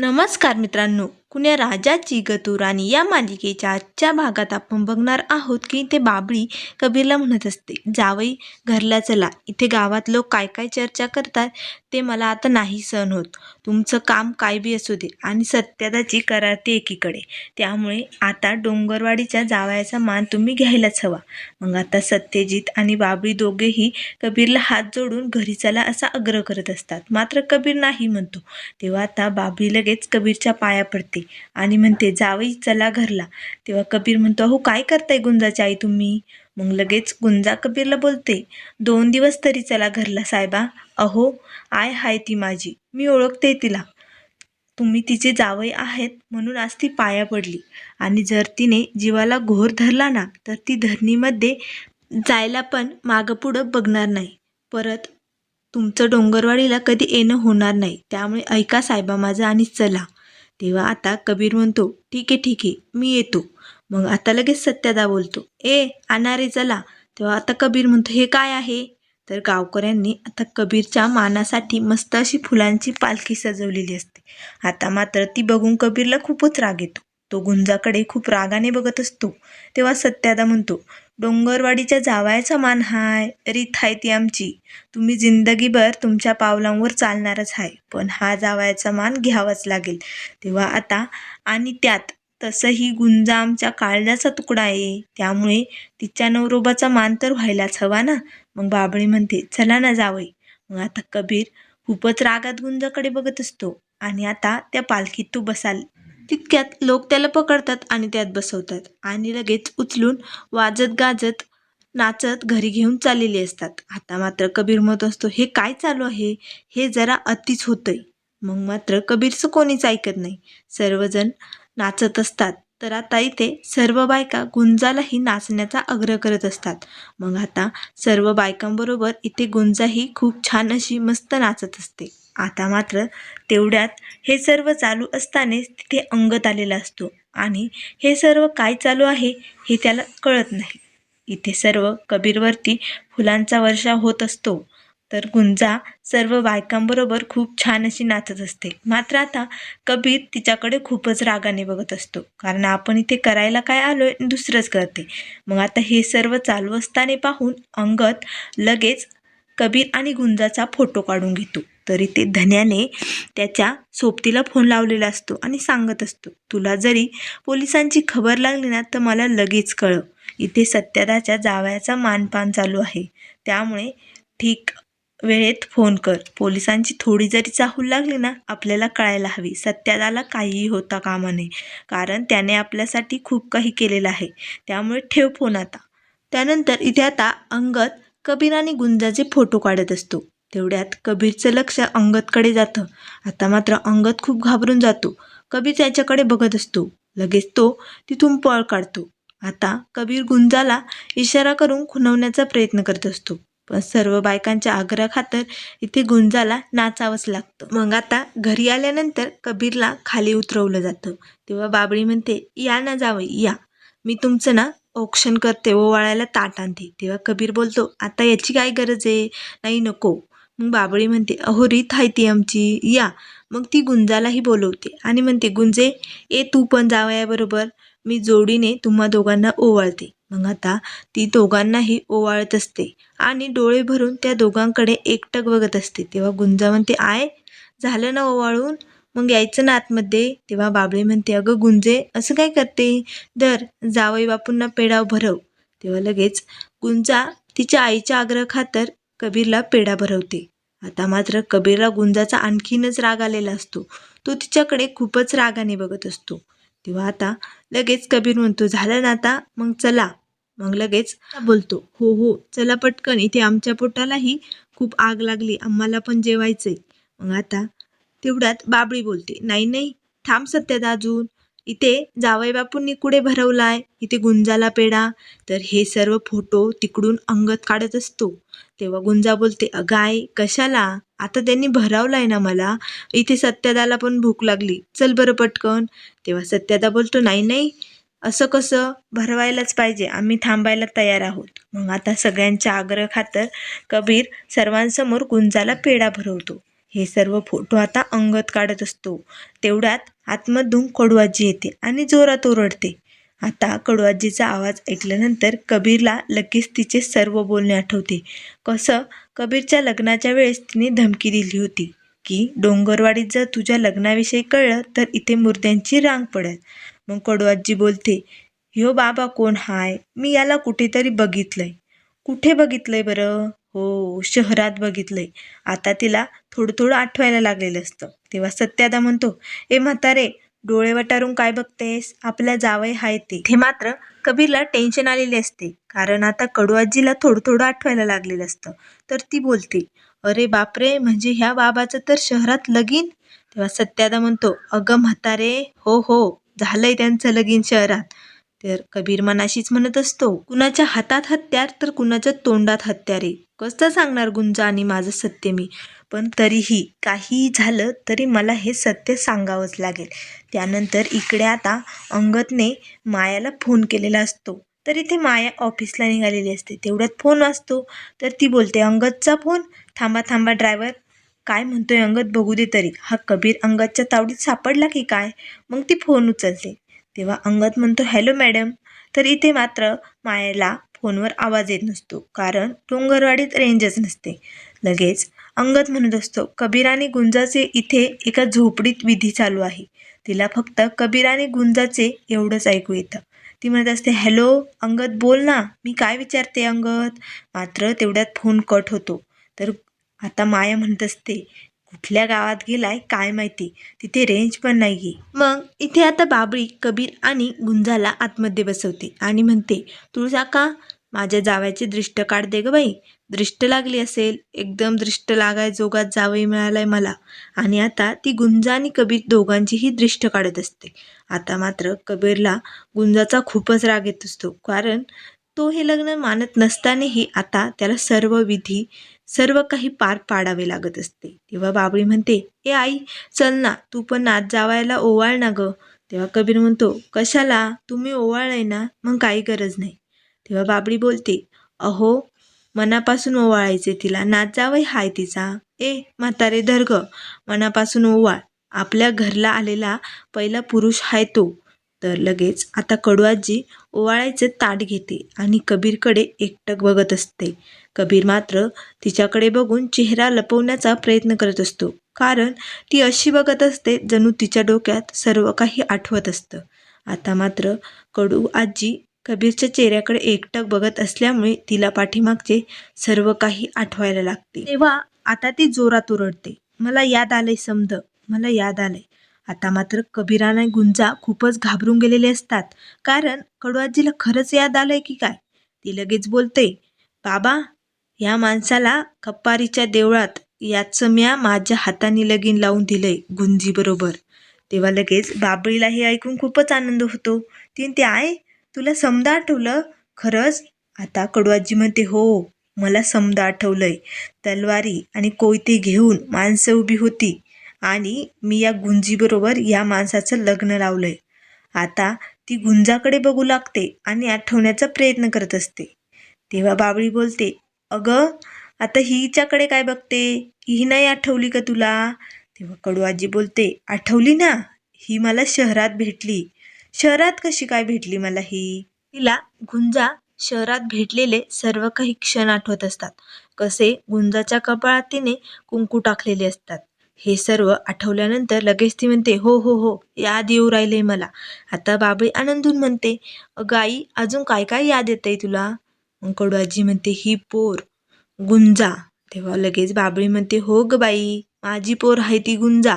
नमस्कार मित्रांनो. कुण्या राजाची गतू राणी या मालिकेच्या आजच्या भागात आपण बघणार आहोत की ते बाबळी कबीरला म्हणत असते जावई घरला चला. इथे गावात लोक काय काय चर्चा करतात ते मला आता नाही सहन होत. तुमचं काम काय बी असू दे आणि सत्यदाची करारते एकीकडे. त्यामुळे आता डोंगरवाडीच्या जावयाचा मान तुम्ही घ्यायलाच हवा. मग आता सत्यजित आणि बाबळी दोघेही कबीरला हात जोडून घरी चला असा आग्रह करत असतात. मात्र कबीर नाही म्हणतो. तेव्हा आता बाबळी लगेच कबीरच्या पाया पडते. आणि म्हणते जावई चला घरला. तेव्हा कबीर म्हणतो अहो काय करताय गुंजाची आई तुम्ही? मग लगेच गुंजा कबीरला बोलते दोन दिवस तरी चला घरला साहेबा. अहो आय हाय ती माझी. मी ओळखते तिला. तुम्ही तिचे जावई आहेत म्हणून आज ती पाया पडली. आणि जर तिने जीवाला घोर धरला ना तर ती धरणीमध्ये जायला पण मागं पुढं बघणार नाही. परत तुमचं डोंगरवाडीला कधी येणं होणार नाही. त्यामुळे ऐका साहेबा माझं आणि चला. तेव्हा आता कबीर म्हणतो ठीक आहे ठीक आहे मी येतो. मग आता लगेच सत्यादा बोलतो ए अनारे चला तेव्हा आता कबीर म्हणतो हे काय आहे? तर गावकऱ्यांनी आता कबीरच्या मानासाठी मस्त अशी फुलांची पालखी सजवलेली असते. आता मात्र ती बघून कबीरला खूपच राग येतो. तो गुंजाकडे खूप रागाने बघत असतो. तेव्हा सत्यादा म्हणतो डोंगरवाडीच्या जावायचा मान हाय रीत हाय ती आमची. तुम्ही जिंदगीभर तुमच्या पावलांवर चालणारच आहे पण हा जावायचा मान घ्यावाच लागेल. तेव्हा आता आणि त्यात तसंही गुंजा आमच्या काळजाचा तुकडा आहे. त्यामुळे तिच्या नवरोबाचा मान तर व्हायलाच हवा ना? मग बाबळी म्हणते चला ना जावई. मग आता कबीर खूपच रागात गुंजाकडे बघत असतो. आणि आता त्या पालखीत तू बसाल. तितक्यात लोक त्याला पकडतात आणि त्यात बसवतात आणि लगेच उचलून वाजत गाजत नाचत घरी घेऊन चाललेली असतात. आता मात्र कबीर मत असतो हे काय चालू आहे? हे जरा अतिच होतंय. मग मात्र कबीरचं कोणीच ऐकत नाही. सर्वजण नाचत असतात. तर आता इथे सर्व बायका गुंजालाही नाचण्याचा आग्रह करत असतात. मग आता सर्व बायकांबरोबर इथे गुंजाही खूप छान अशी मस्त नाचत असते. आता मात्र तेवढ्यात हे सर्व चालू असतानाच तिथे अंगत आलेला असतो. आणि हे सर्व काय चालू आहे हे त्याला कळत नाही. इथे सर्व कबीरवरती फुलांचा वर्षाव होत असतो. तर गुंजा सर्व बायकांबरोबर खूप छान अशी नाचत असते. मात्र आता कबीर तिच्याकडे खूपच रागाने बघत असतो. कारण आपण इथे करायला काय आलोय दुसरंच करते. मग आता हे सर्व चालू असताना पाहून अंगत लगेच कबीर आणि गुंजाचा फोटो काढून घेतो. तरी ते धन्याने त्याच्या सोबतीला फोन लावलेला असतो आणि सांगत असतो तुला जरी पोलिसांची खबर लागली ना तर मला लगेच कळव. इथे सत्यदाच्या जावयाचा मानपान चालू आहे. त्यामुळे ठीक वेळेत फोन कर. पोलिसांची थोडी जरी चाहूल लागली ना आपल्याला कळायला हवी. सत्यादाला काहीही होता कामा नये. कारण त्याने आपल्यासाठी खूप काही केलेलं आहे. त्यामुळे ठेव फोन आता. त्यानंतर इथे आता अंगत कबीर आणि गुंजाचे फोटो काढत असतो. तेवढ्यात कबीरचं लक्ष अंगदकडे जातं. आता मात्र अंगद खूप घाबरून जातो. कबीर त्याच्याकडे बघत असतो. लगेच तो तिथून पळ काढतो. आता कबीर गुंजाला इशारा करून खुणवण्याचा प्रयत्न करत असतो. पण सर्व बायकांच्या आग्रहाखातर इथे गुंजाला नाचावंच लागतं. मग आता घरी आल्यानंतर कबीरला खाली उतरवलं जातं. तेव्हा बाबळी म्हणते या ना जावं या. मी तुमचं ना औक्षण करते ओवाळायला ताट आणते. तेव्हा कबीर बोलतो आता याची काय गरज आहे? नाही नको. मग बाबळी म्हणते अहो रीत आहे ती आमची. या. मग ती गुंजालाही बोलवते आणि म्हणते गुंजे ए तू पण जावयाबरोबर मी जोडीने तुम्हा दोघांना ओवाळते. मग आता ती दोघांनाही ओवाळत असते आणि डोळे भरून त्या दोघांकडे एकटक बघत असते. तेव्हा गुंजा म्हणते आय झालं ना ओवाळून? मग यायचं ना आतमध्ये. तेव्हा बाबळे म्हणते अगं गुंजे असं काय करते? दर जावई बापूंना पेढा भरव. तेव्हा लगेच गुंजा तिच्या आईच्या आग्रह खातर कबीरला पेढा भरवते. आता मात्र कबीरला गुंजाचा आणखीनच राग आलेला असतो. तो तिच्याकडे खूपच रागाने बघत असतो. तेव्हा आता लगेच कबीर म्हणतो झालं ना आता? मग चला. मग लगेच बोलतो हो हो चला पटकन. इथे आमच्या पोटालाही खूप आग लागली. आम्हाला पण जेवायचंय. मग आता तेवढ्यात बाबळी बोलते नाही नाही थांब सत्यादा अजून. इथे जावई बापूंनी कुठे भरवलाय इथे गुंजाला पेढा तर हे सर्व फोटो तिकडून अंगत काढत असतो. तेव्हा गुंजा बोलते अगाय कशाला? आता त्यांनी भरावलाय ना मला. इथे सत्यादाला पण भूक लागली. चल बरं पटकन. तेव्हा सत्यादा बोलतो नाही नाही असं कसं? भरवायलाच पाहिजे. आम्ही थांबायला तयार आहोत. मग आता सगळ्यांच्या आग्रह खातर कबीर सर्वांसमोर गुंजाला पेढा भरवतो. हे सर्व फोटो आता अंगत काढत असतो. तेवढ्यात आतमधून कडूआजी येते आणि जोरात ओरडते. आता कडूआजीचा आवाज ऐकल्यानंतर कबीरला लगेच तिचे सर्व बोलणे आठवते. कसं? कबीरच्या लग्नाच्या वेळेस तिने धमकी दिली होती की डोंगरवाडीत जर तुझ्या लग्नाविषयी कळलं तर इथे मुर्द्यांची रांग पडेल. मग कडूआजी बोलते ह्यो बाबा कोण हाय? मी याला कुठेतरी बघितलंय. कुठे बघितलंय बरं? हो शहरात बघितलंय. आता तिला थोडं थोडं आठवायला लागलेलं असतं. तेव्हा सत्यादा म्हणतो ए म्हातारे डोळे वटारून काय बघतेस? आपल्या जावई हाय ते. हे मात्र कबीरला टेन्शन आलेले असते. कारण आता कडूआजीला थोडं थोडं आठवायला लागलेलं असतं. तर ती बोलते अरे बापरे म्हणजे ह्या बाबाचं तर शहरात लगीन? तेव्हा सत्यादा म्हणतो अगं म्हातारे हो हो झालंय त्यांचं लगीन शहरात. तर कबीर मनाशीच म्हणत असतो कुणाच्या हातात हत्यार तर कुणाच्या तोंडात हत्यारे कसं सांगणार गुंजा आणि माझं सत्य मी? पण तरीही काहीही झालं तरी मला हे सत्य सांगावंच लागेल. त्यानंतर इकडे आता अंगतने मायाला फोन केलेला असतो. तर इथे माया ऑफिसला निघालेली असते. तेवढ्यात फोन असतो तर ती बोलते अंगतचा फोन? थांबा थांबा ड्रायव्हर. काय म्हणतोय अंगत बघू दे तरी. हा कबीर अंगतच्या तावडीत सापडला की काय? मग ती फोन उचलते. तेव्हा अंगद म्हणतो हॅलो मॅडम. तर इथे मात्र मायेला फोनवर आवाज येत नसतो कारण डोंगरवाडीत रेंजच नसते. लगेच अंगद म्हणत असतो कबीर आणि गुंजाचे इथे एका झोपडीत विधी चालू आहे. तिला फक्त कबीर आणि गुंजाचे एवढंच ऐकू येतं. ती म्हणत असते हॅलो अंगद बोल ना मी काय विचारते अंगद? मात्र तेवढ्यात फोन कट होतो. तर आता माया म्हणत असते कुठल्या गावात गेलाय काय माहिती? तिथे रेंज पण नाही मग इथे आता बाबळी कबीर आणि गुंजाला आतमध्ये बसवते आणि म्हणते तुळजा का माझ्या जावयाची दृष्ट काढ दे ग बाई. दृष्ट लागली असेल एकदम दृष्ट लागाय जोगात जावई मिळालाय मला. आणि आता ती गुंजा आणि कबीर दोघांचीही दृष्ट काढत असते. आता मात्र कबीरला गुंजाचा खूपच राग येत असतो कारण तो हे लग्न मानत नसतानाही आता त्याला सर्व विधी सर्व काही पार पाडावे लागत असते. तेव्हा बाबळी म्हणते ए आई चल ना तू पण नाच जावायला ओवाळ ना ग. तेव्हा कबीर म्हणतो कशाला? तुम्ही ओवाळय ना मग काही गरज नाही. तेव्हा बाबळी बोलते अहो मनापासून ओवाळायचे तिला. नाच जावई हाय तिचा. ए म्हातारे धर्ग मनापासून ओवाळ. आपल्या घरला आलेला पहिला पुरुष हाय तो. तर लगेच आता कडुआजी ओवाळ्याचे ताट घेते आणि कबीरकडे एकटक बघत असते. कबीर मात्र तिच्याकडे बघून चेहरा लपवण्याचा प्रयत्न करत असतो. कारण ती अशी बघत असते जणू तिच्या डोक्यात सर्व काही आठवत असतं. आता मात्र कडू आजी कबीरच्या चेहऱ्याकडे एकटक बघत असल्यामुळे तिला पाठीमागचे सर्व काही आठवायला लागते. तेव्हा आता ती जोरात ओरडते. मला याद आले समद मला याद आले आता मात्र कबीराने गुंजा खूपच घाबरून गेलेले असतात. कारण कडूआजीला खरंच याद आलंय की काय? ती लगेच बोलते बाबा या माणसाला खप्पारीच्या देवळात याचं म्या माझ्या हाताने लगीन लावून दिलंय गुंजीबरोबर तेव्हा लगेच बाबळीला हे ऐकून खूपच आनंद होतो. तीन ते आय तुला समजा आठवलं खरंच? आता कडूआजी म्हणते हो मला समजा आठवलंय तलवारी आणि कोयते घेऊन माणसं उभी होती. आणि मी या गुंजीबरोबर या माणसाचं लग्न लावलंय. आता ती गुंजाकडे बघू लागते आणि आठवण्याचा प्रयत्न करत असते. तेव्हा बाबळी बोलते अगं आता हिच्याकडे काय बघते? ही नाही आठवली का तुला? तेव्हा कडू आजी बोलते आठवली ना? ही मला शहरात भेटली. शहरात कशी काय भेटली मला ही? तिला गुंजा शहरात भेटलेले सर्व काही क्षण आठवत असतात. कसे गुंजाच्या कपाळात तिने कुंकू टाकलेले असतात. हे सर्व आठवल्यानंतर लगेच ती म्हणते हो हो हो याद येऊ राहिले मला. आता बाबळी आनंदून म्हणते अगं आई अजून काय काय याद येतंय तुला? कडू आजी म्हणते ही पोर गुंजा. तेव्हा लगेच बाबळी म्हणते हो ग बाई माझी पोर आहे ती गुंजा.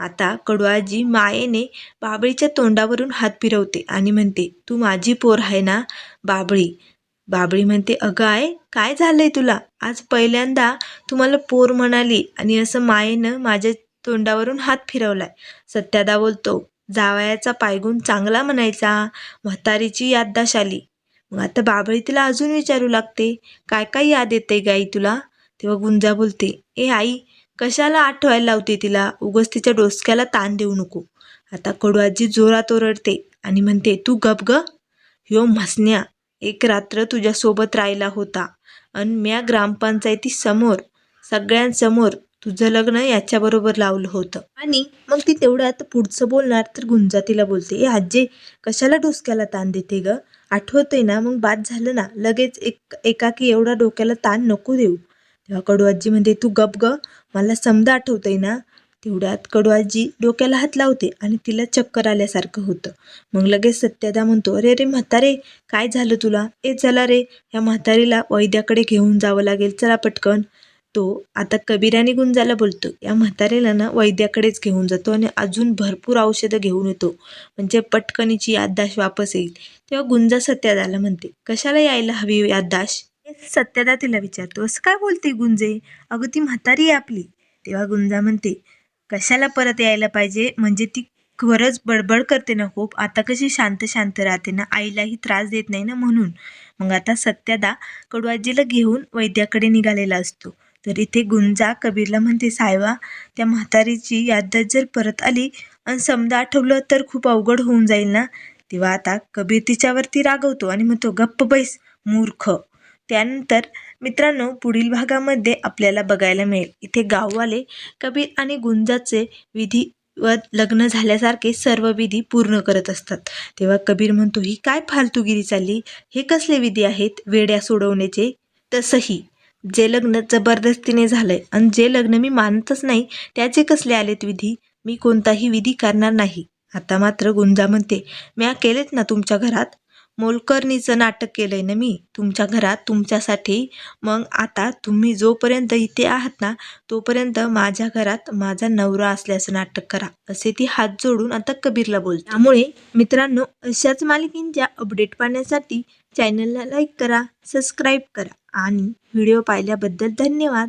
आता कडुआजी मायेने बाबळीच्या तोंडावरून हात फिरवते आणि म्हणते तू माझी पोर आहे ना बाबळी? बाबळी म्हणते अगं आय काय झालंय तुला? आज पहिल्यांदा तुम्हाला पोर म्हणाली आणि असं मायेनं माझ्या तोंडावरून हात फिरवलाय. सत्यादा बोलतो जावयाचा पायगुण चांगला म्हणायचा म्हातारीची याददाश आली. मग आता बाबळी तिला अजून विचारू लागते काय काय याद येते गाई तुला? तेव्हा गुंजा बोलते ए आई कशाला आठवायला लावते तिला? उगस तिच्या डोसक्याला ताण देऊ नको. आता कडू आजी जोरात ओरडते आणि म्हणते तू गप ग? ह्यो म्हसन्या एक रात्र तुझ्यासोबत राहिला होता. आणि म्या ग्रामपंचायती समोर सगळ्यांसमोर तुझं लग्न याच्याबरोबर लावलं होतं. आणि मग ती तेवढ्यात पुढचं बोलणार तर गुंजा तिला बोलते ए आजी कशाला डोसक्याला ताण देते ग? आठवतंय ना मग बाद झालं ना लगेच एक एकाकी एवढा डोक्याला ताण नको देऊ. तेव्हा कडू आजी म्हणते तू गप ग मला समजा आठवतंय ना तेवढ्यात कडूआजी डोक्याला हात लावते आणि तिला चक्कर आल्यासारखं होतं. मग लगेच सत्यदा म्हणतो अरे अरे म्हातारे काय झालं तुला? ए चला रे या म्हातारीला वैद्याकडे घेऊन जावं लागेल. चला पटकन. तो आता कबीराने गुंजाला बोलतो या म्हातारेला ना वैद्याकडेच घेऊन जातो आणि अजून भरपूर औषधं घेऊन येतो. म्हणजे पटकनीची याददाश वापस येईल. तेव्हा गुंजा सत्यादाला म्हणते कशाला यायला हवी हो याददाश सत्यादा तिला विचारतो असं काय बोलते गुंजे? अगं ती म्हातारी आहे आपली. तेव्हा गुंजा म्हणते कशाला परत यायला पाहिजे? म्हणजे ती खरंच बडबड करते ना खूप. आता कशी शांत शांत राहते ना. आईलाही त्रास देत नाही ना म्हणून. मग आता सत्यादा कडूआजीला घेऊन वैद्याकडे निघालेला असतो. तर इथे गुंजा कबीरला म्हणते साहेबा त्या म्हातारीची याददाश्त जर परत आली आणि समजा आठवलं तर खूप अवघड होऊन जाईल ना. तेव्हा आता कबीर तिच्यावरती रागवतो आणि म्हणतो गप्प बैस मूर्ख. त्यानंतर मित्रांनो पुढील भागामध्ये आपल्याला बघायला मिळेल. इथे गाववाले कबीर आणि गुंजाचे विधी व लग्न झाल्यासारखे सर्व विधी पूर्ण करत असतात. तेव्हा कबीर म्हणतो ही काय फालतूगिरी चालली? हे कसले विधी आहेत? वेड्या सोडवण्याचे तसंही जे लग्न जबरदस्तीने झालंय आणि जे लग्न मी मानतच नाही त्याचे कसले आलेत विधी? मी कोणताही विधी करणार नाही. आता मात्र गुंजा म्हणते म्या केलेत ना तुमच्या घरात? मोलकर्णीचं नाटक केलं आहे ना मी तुमच्या घरात तुमच्यासाठी. मग आता तुम्ही जोपर्यंत इथे आहात ना तोपर्यंत माझ्या घरात माझा नवरा असल्याचं नाटक करा असे ती हात जोडून आता कबीरला बोलते. त्यामुळे मित्रांनो अशाच मालिकींच्या अपडेट पाहण्यासाठी चॅनलला लाईक करा सबस्क्राईब करा आणि व्हिडिओ पाहिल्याबद्दल धन्यवाद.